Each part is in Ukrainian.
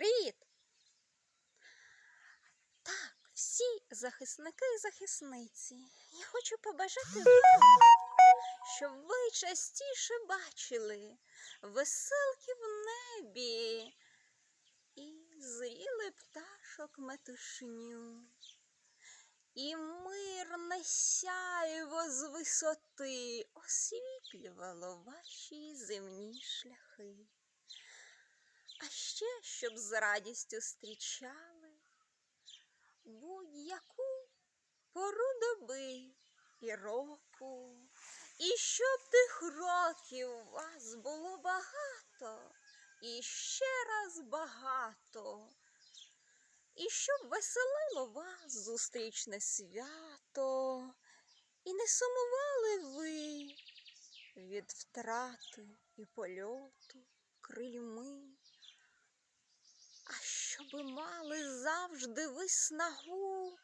Привіт! Так, всі захисники і захисниці. Я хочу побажати вам, щоб ви частіше бачили веселки в небі і зріли пташок метушню. І мирне сяйво з висоти освітлювало ваші земні шляхи. А ще, щоб з радістю зустрічали будь-яку пору доби і року, і щоб тих років вас було багато, і ще раз багато, і щоб веселило вас зустрічне свято, і не сумували ви від втрати і польоту крильми. А мали завжди ви снагу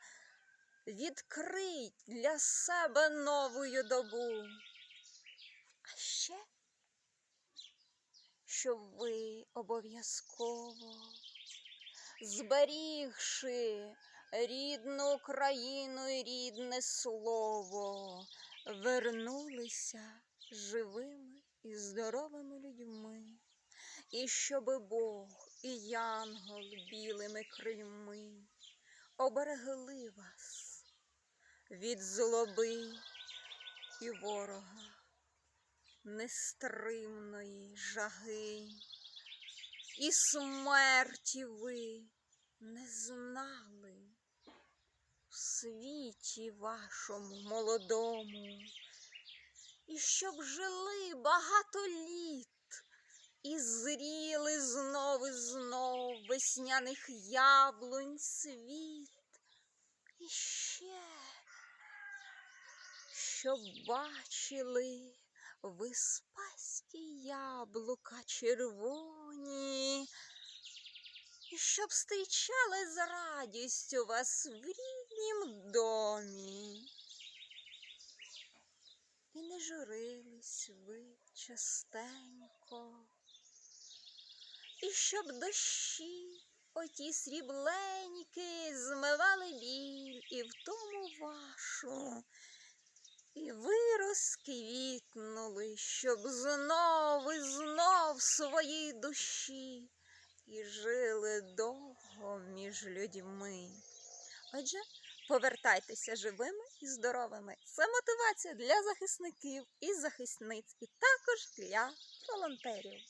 відкрить для себе новую добу. А ще, щоб ви обов'язково, зберігши рідну Україну і рідне слово, вернулися живими і здоровими людьми. І щоби Бог і янгол білими крильми оберегли вас від злоби і ворога, нестримної жаги, і смерті ви не знали в світі вашому молодому, і щоб жили багато літ. Весняних яблунь світ. І ще, щоб бачили ви спаські яблука червоні, і щоб зустрічали з радістю вас в ріднім домі. І не журились ви частенько. І щоб дощі оті срібленькі змивали біль і в тому вашу, і ви розквітнули, щоб знов і знов своїй душі і жили довго між людьми. Отже, повертайтеся живими і здоровими. Це мотивація для захисників і захисниць, і також для волонтерів.